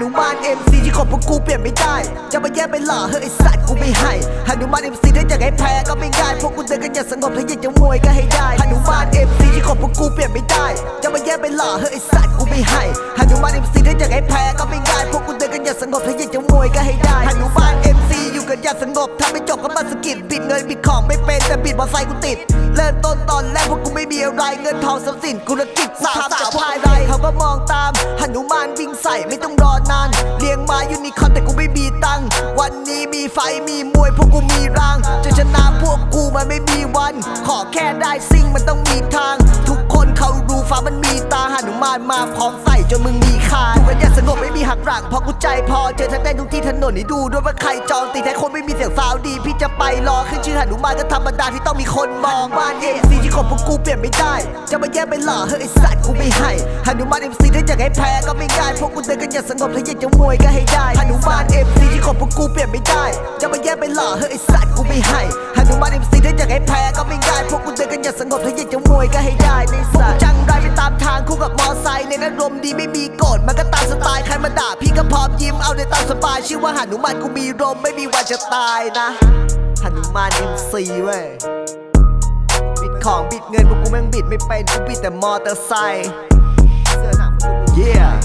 นุมานเอ็มซีที่ของพวกกูเปลี่ยนไม่ได้ จะมาแย่ไปหล่อเฮ้ยไอ้สัตว์กูไม่ให้หนุมานเอ็มซีถ้าอยากให้แพ้ก็ไม่ง่ายพวกกูเดินกันอย่างสงบถ้าอยากจะมวยก็ให้ได้หนุมานเอ็มซีที่ของพวกกูเปลี่ยนไม่ได้ จะมาแย่ไปหล่อเฮ้ยไอ้สัตว์กูไม่ให้หนุมานเอ็มซีถ้าอยากให้แพ้ก็ไม่ง่ายพวกกูเดินกันอย่างสงบถ้าอยากจะมวยก็ให้ได้หนุมานเอ็มซีอยู่กันอย่างสงบถ้าไม่จบก็มาสกิดบิดเงินบิดของไม่เป็นแต่บิดมอไซค์กูติดเริ่มต้นตอนแรกพวกกูไม่มีอะไรเงินทองทรัพย์สินกูละจิตสาวสาวพาย ไราก็มองตามหนุมานวิ่งใส่ไม่ต้องรอนาน เลี้ยงมายูนิคอนแต่กูไม่มีตัง วันนี้มีไฟมีมวยพวกกูมีราง จะชนะพวกกูมันไม่มีวัน ขอแค่ได้ซิ่งมันต้องมีทาง ทุกคนเขารู้ฟ้ามันมีตาหนุมานมาพร้อมใส่จนมึงมีคานอยู่กันอย่างสงบไม่มีหักหลังเพราะกูใจพอเจอทั้งได้ทุกที่ถนนให้ดูด้วยว่าใครจองตีแท้คนไม่มีเสียงฟ้าวดี พี่จะไปรอขึ้นชื่อหนุมานก็ธรรมดาที่ต้องมีคนมองบ้านเอ็มซี ของพวกกูเปลี่ยนไม่ได้ จะมาแย่ไปหล่อเฮ้ยไอ้สัตว์กูไม่ให้หนุมานเอ็มซีถ้าอยากให้แพ้ก็ไม่ง่ายพวกกูเดินกันอย่างสงบถ้าอยากจะมวยก็ให้ได้หนุมานเอ็มซีที่ของพวกกูเปลี่ยนไม่ได้ จะมาแย่ไปหล่อเฮ้ยไอ้สัตว์กูไม่ให้หนุมานเอ็มซีถ้าอยากให้แพ้ก็ไม่ง่ายพวกกูเดินกันอย่างสงบถ้าอยากจะมวยก็ให้ได้ในสัตว์จังไรไปตามทางคู่กับมอไซค์ในนั้นรมดีไม่มีโกรธมันก็ตามสไตล์ใครมาด่าพี่ก็พร้อมยิ้มเอาในตามสบายชื่อว่าหนุมานกูมีรมไม่มีวันจะตายนะหนุมานเอ็มซีเว้ย ของบิดเงินพวกกูแม่งบิดไม่เป็นกูบิดแต่มอเตอร์ไซค์ yeah